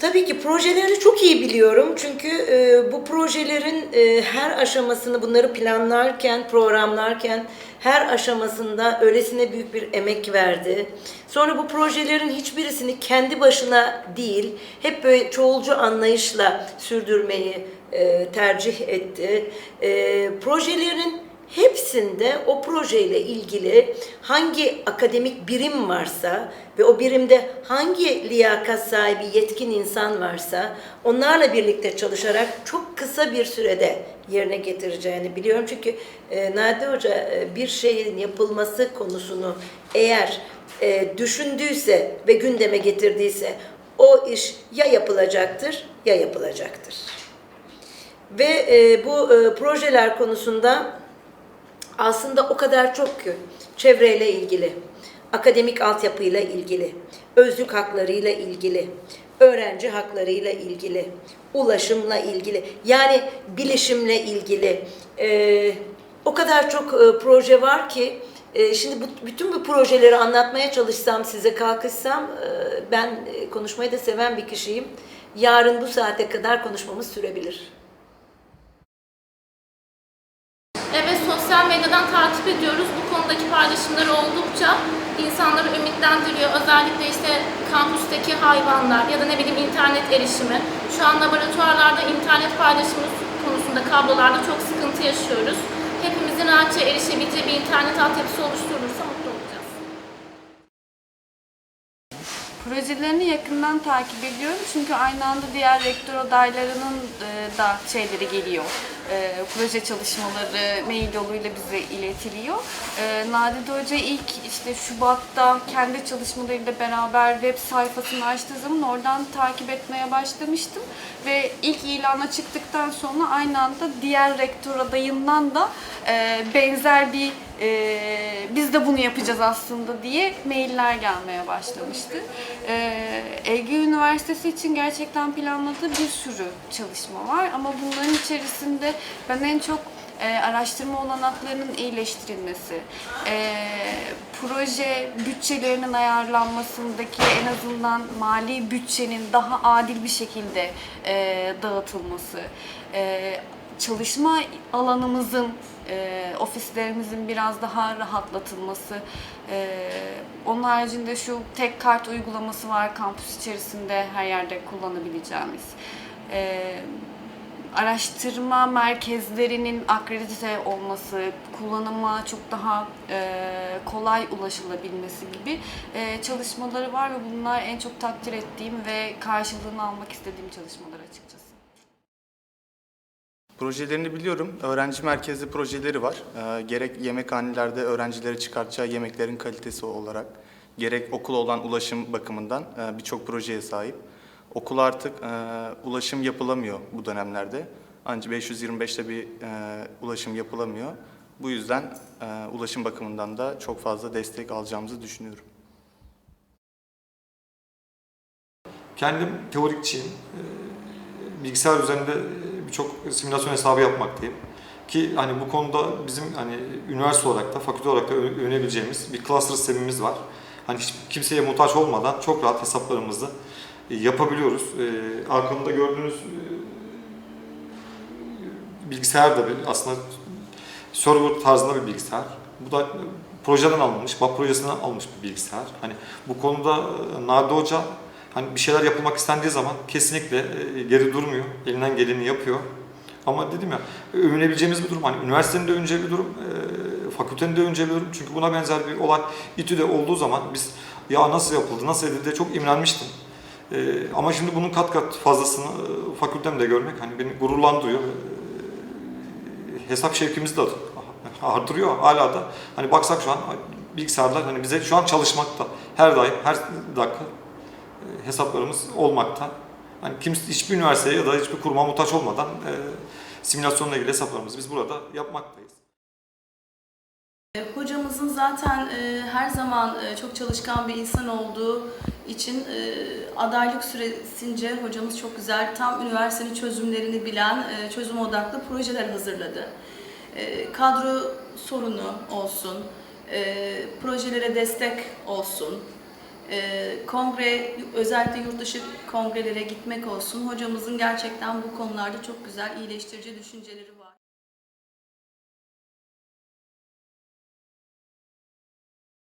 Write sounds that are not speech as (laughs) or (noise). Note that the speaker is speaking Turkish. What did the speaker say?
Tabii ki projelerini çok iyi biliyorum çünkü e, bu projelerin e, her aşamasını bunları planlarken, programlarken her aşamasında öylesine büyük bir emek verdi. Sonra bu projelerin hiçbirisini kendi başına değil, hep böyle çoğulcu anlayışla sürdürmeyi e, tercih etti. E, projelerin Hepsinde o projeyle ilgili hangi akademik birim varsa ve o birimde hangi liyakat sahibi yetkin insan varsa onlarla birlikte çalışarak çok kısa bir sürede yerine getireceğini biliyorum. Çünkü e, Nade Hoca e, bir şeyin yapılması konusunu eğer e, düşündüyse ve gündeme getirdiyse o iş ya yapılacaktır ya yapılacaktır. Ve e, bu e, projeler konusunda aslında o kadar çok ki çevreyle ilgili, akademik altyapıyla ilgili, özlük haklarıyla ilgili, öğrenci haklarıyla ilgili, ulaşımla ilgili, yani bilişimle ilgili e, o kadar çok e, proje var ki e, şimdi bu, bütün bu projeleri anlatmaya çalışsam size kalkışsam e, ben e, konuşmayı da seven bir kişiyim. Yarın bu saate kadar konuşmamız sürebilir. Takip ediyoruz. Bu konudaki paylaşımları oldukça insanları ümitlendiriyor. Özellikle işte kampüsteki hayvanlar ya da ne bileyim internet erişimi. Şu an laboratuvarlarda internet paylaşımı konusunda kablolarda çok sıkıntı yaşıyoruz. Hepimizin rahatça erişebileceği bir internet altyapısı oluşturulursa mutlu. Projelerini yakından takip ediyorum çünkü aynı anda diğer rektör adaylarının e, da şeyleri geliyor. E, proje çalışmaları mail yoluyla bize iletiliyor. E, Nadide Hoca ilk işte Şubat'ta kendi çalışmalarıyla beraber web sayfasını açtığı zaman oradan takip etmeye başlamıştım. Ve ilk ilana çıktıktan sonra aynı anda diğer rektör adayından da e, benzer bir e, biz de bunu yapacağız aslında diye mailler gelmeye başlamıştı. E, Ege Üniversitesi için gerçekten planladığı bir sürü çalışma var ama bunların içerisinde ben en çok e, araştırma olanaklarının iyileştirilmesi, e, proje bütçelerinin ayarlanmasındaki en azından mali bütçenin daha adil bir şekilde e, dağıtılması, e, çalışma alanımızın, e, ofislerimizin biraz daha rahatlatılması, e, onun haricinde şu tek kart uygulaması var kampüs içerisinde her yerde kullanabileceğimiz. E, araştırma merkezlerinin akredite olması, kullanıma çok daha e, kolay ulaşılabilmesi gibi e, çalışmaları var ve bunlar en çok takdir ettiğim ve karşılığını almak istediğim çalışmalar açıkçası. Projelerini biliyorum. Öğrenci merkezli projeleri var. Ee, gerek yemekhanelerde öğrencilere çıkartacağı yemeklerin kalitesi olarak, gerek okula olan ulaşım bakımından e, birçok projeye sahip. Okula artık e, ulaşım yapılamıyor bu dönemlerde. Ancak 525'te bir e, ulaşım yapılamıyor. Bu yüzden e, ulaşım bakımından da çok fazla destek alacağımızı düşünüyorum. Kendim teorikçiyim. Ee, Bilgisayar üzerinde birçok simülasyon hesabı yapmaktayım. Ki hani bu konuda bizim hani üniversite olarak da fakülte olarak da öğrenebileceğimiz bir cluster sistemimiz var. Hani hiç kimseye muhtaç olmadan çok rahat hesaplarımızı e, yapabiliyoruz. Ee, arkamda gördüğünüz e, bilgisayar da bir aslında server tarzında bir bilgisayar. Bu da projeden alınmış, BAP projesinden alınmış bir bilgisayar. Hani bu konuda e, Nadi Hoca hani bir şeyler yapılmak istendiği zaman kesinlikle e, geri durmuyor. Elinden geleni yapıyor. Ama dedim ya övünebileceğimiz bir durum. Hani üniversitenin de övüneceği bir durum, e, fakültenin de övüneceği bir durum. Çünkü buna benzer bir olay İTÜ'de olduğu zaman biz ya nasıl yapıldı, nasıl edildi çok imrenmiştim. E, ama şimdi bunun kat kat fazlasını e, fakültemde görmek hani beni gururlandırıyor. e, hesap şevkimizi de (laughs) artırıyor hala da. Hani baksak şu an bilgisayarlar hani bize şu an çalışmakta. Her daim, her dakika hesaplarımız olmakta. Hani kimse, hiçbir üniversiteye ya da hiçbir kuruma muhtaç olmadan e, simülasyonla ilgili hesaplarımızı biz burada yapmaktayız. E, Hocamızın zaten e, her zaman e, çok çalışkan bir insan olduğu için e, adaylık süresince hocamız çok güzel tam üniversitenin çözümlerini bilen e, çözüm odaklı projeler hazırladı. E, kadro sorunu olsun, e, projelere destek olsun, e, kongre, özellikle yurt dışı kongrelere gitmek olsun. Hocamızın gerçekten bu konularda çok güzel iyileştirici düşünceleri var.